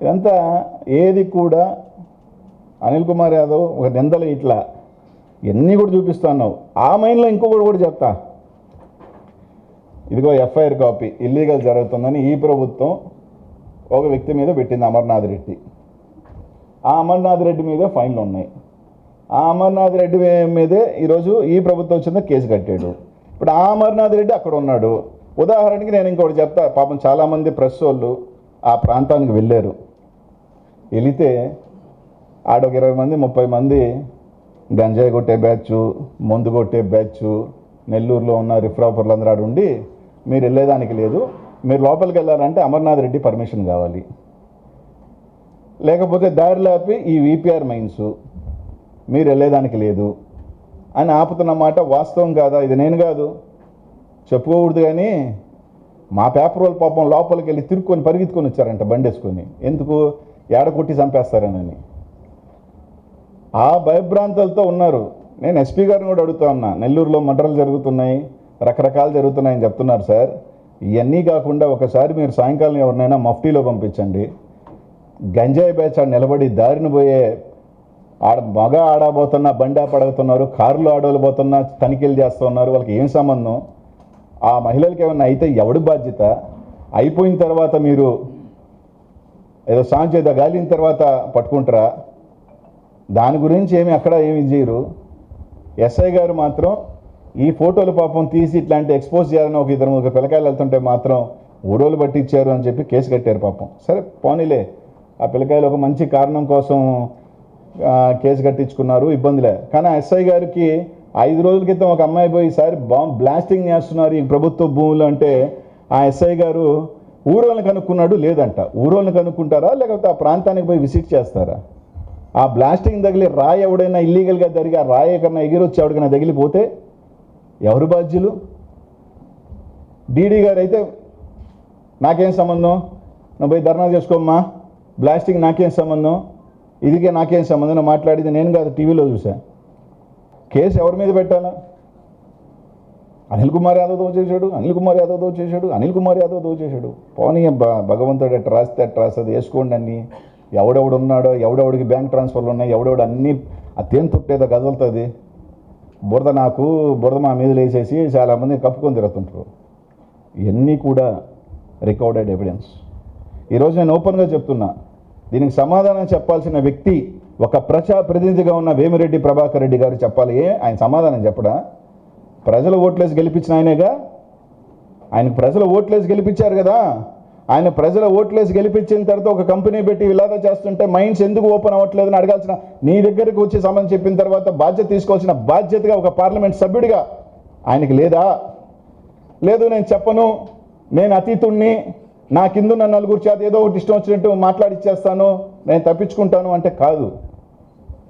ఇదంతా ఏది కూడా అనిల్ కుమార్ యాదవ్ ఒక నిందలు ఇట్లా. ఇవన్నీ కూడా చూపిస్తున్నావు ఆ మైండ్లో ఇంకొకటి కూడా చెప్తా. ఇదిగో ఎఫ్ఐఆర్ కాపీ ఇల్లీగల్ జరుగుతుందని ఈ ప్రభుత్వం ఒక వ్యక్తి మీద పెట్టింది అమర్నాథ్ రెడ్డి. ఆ అమర్నాథ్ రెడ్డి మీద ఫైన్లు ఉన్నాయి. ఆ అమర్నాథ్ రెడ్డి మీదే ఈరోజు ఈ ప్రభుత్వం వచ్చిందో కేసు కట్టాడు. ఇప్పుడు ఆ అమర్నాథ్ రెడ్డి అక్కడ ఉన్నాడు. ఉదాహరణకి నేను ఇంకోటి చెప్తా. పాపం చాలామంది ప్రెస్ వాళ్ళు ఆ ప్రాంతానికి వెళ్ళారు. వెళితే ఆడొక ఇరవై మంది ముప్పై మంది గంజాయి కొట్టే బ్యాచ్ మందు కొట్టే బ్యాచ్ నెల్లూరులో ఉన్న రిఫ్రాపర్లు అందరూ ఆడు ఉండి మీరు వెళ్ళేదానికి లేదు. మీరు లోపలికి వెళ్ళాలంటే అమర్నాథ్ రెడ్డి పర్మిషన్ కావాలి. లేకపోతే దారిలో ఆపి ఈ విపిఆర్ మైన్స్ మీరు వెళ్ళేదానికి లేదు. అని ఆపుతున్నమాట వాస్తవం కాదా? ఇది నేను కాదు. చెప్పుకోకూడదు కానీ మా పేపర్ వాళ్ళు పాపం లోపలికి వెళ్ళి తిరుక్కొని పరిగెత్తుకొని వచ్చారంట బండేసుకొని ఎందుకు? ఏడ కొట్టి చంపేస్తారనని. ఆ భయభ్రాంతాలతో ఉన్నారు. నేను ఎస్పీ గారిని కూడా అడుగుతా ఉన్నా. నెల్లూరులో మర్డర్లు జరుగుతున్నాయి రకరకాలు జరుగుతున్నాయని చెప్తున్నారు సార్. ఇవన్నీ కాకుండా ఒకసారి మీరు సాయంకాలం ఎవరినైనా మఫ్టీలో పంపించండి. గంజాయి బ్యాచ్ ఆడ నిలబడి దారిని పోయే ఆడ మగ ఆడబోతున్నా బండి పడుతున్నారు కారులో ఆడోళ్ళు పోతున్నా తనిఖీలు చేస్తున్నారు వాళ్ళకి ఏం సంబంధం? ఆ మహిళలకి ఏమన్నా అయితే ఎవడి బాధ్యత? అయిపోయిన తర్వాత మీరు ఏదో సాంగ్ చేత గాలిన తర్వాత పట్టుకుంటారా? దాని గురించి ఏమి అక్కడ ఏమి చేయరు. ఎస్ఐ గారు మాత్రం ఈ ఫోటోలు పాపం తీసి ఇట్లాంటి ఎక్స్పోజ్ చేయాలని ఒక ఇద్దరు ముగ్గురు పిల్లకాయలు వెళ్తుంటే మాత్రం ఊరోలు పట్టించారు అని చెప్పి కేసు కట్టారు పాపం. సరే పోనీలే. ఆ పిల్లకాయలు ఒక మంచి కారణం కోసం కేసు కట్టించుకున్నారు ఇబ్బందిలే. కానీ ఎస్ఐ గారికి ఐదు రోజుల క్రితం ఒక అమ్మాయి పోయి ఈసారి బాంబ్ బ్లాస్టింగ్ చేస్తున్నారు ఈ ప్రభుత్వ భూములు అంటే ఆ ఎస్ఐ గారు ఊరోళ్ళని కనుక్కున్నాడు లేదంట. ఊరోళ్ళని కనుక్కుంటారా? లేకపోతే ఆ ప్రాంతానికి పోయి విజిట్ చేస్తారా? ఆ బ్లాస్టింగ్ తగిలి రాయి ఎవడైనా ఇల్లీగల్గా జరిగి ఆ రాయి ఎక్కడైనా ఎగిరొచ్చి ఎవడికైనా తగిలిపోతే ఎవరు బాధ్యులు? డీడీ గారు అయితే నాకేం సంబంధం? నువ్వు పోయి ధర్నా చేసుకోమ్మా. బ్లాస్టింగ్ నాకేం సంబంధం? ఇదికే నాకేం సంబంధం? నువ్వు మాట్లాడింది నేను కాదు టీవీలో చూసాను కేసు ఎవరి మీద పెట్టాలా? అనిల్ కుమార్ యాదవ్ దో చేశాడు అనిల్ కుమార్ యాదవ్ దో చేశాడు అనిల్ కుమార్ యాదవ్ దో చేశాడు. పోనీ భగవంతుడు ఎట్ట రాస్తే రాస్తుంది? వేసుకోండి అన్ని. ఎవడెవడు ఉన్నాడో ఎవడెవడికి బ్యాంక్ ట్రాన్స్ఫర్లు ఉన్నాయి ఎవడెవడు అన్ని తేను తుట్టేదో కదులుతుంది. బురద నాకు బురద మా మీద వేసేసి చాలామంది కప్పుకొని తిరుగుతుంటారు. ఇవన్నీ కూడా రికార్డెడ్ ఎవిడెన్స్. ఈరోజు నేను ఓపెన్గా చెప్తున్నా దీనికి సమాధానం చెప్పాల్సిన వ్యక్తి ఒక ప్రజా ప్రతినిధిగా ఉన్న వేమిరెడ్డి ప్రభాకర్ రెడ్డి గారు చెప్పాలి. ఆయన సమాధానం చెప్పడా? ప్రజలు ఓట్లేసి గెలిపించిన ఆయనేగా? ఆయన ప్రజలు ఓట్లేసి గెలిపించారు కదా. ఆయన ప్రజల ఓట్లేసి గెలిపించిన తర్వాత ఒక కంపెనీ పెట్టి ఇలాగా చేస్తుంటే మైండ్స్ ఎందుకు ఓపెన్ అవ్వట్లేదని అడగాల్సిన నీ దగ్గరకు వచ్చి సంబంధం చెప్పిన తర్వాత బాధ్యత తీసుకోవాల్సిన బాధ్యతగా ఒక పార్లమెంట్ సభ్యుడిగా ఆయనకి లేదా? లేదు నేను చెప్పను. నేను అతీతుణ్ణి. నా కిందున్న నలుగురు చేత ఏదో ఒకటి ఇష్టం వచ్చినట్టు మాట్లాడిచ్చేస్తాను. నేను తప్పించుకుంటాను అంటే కాదు.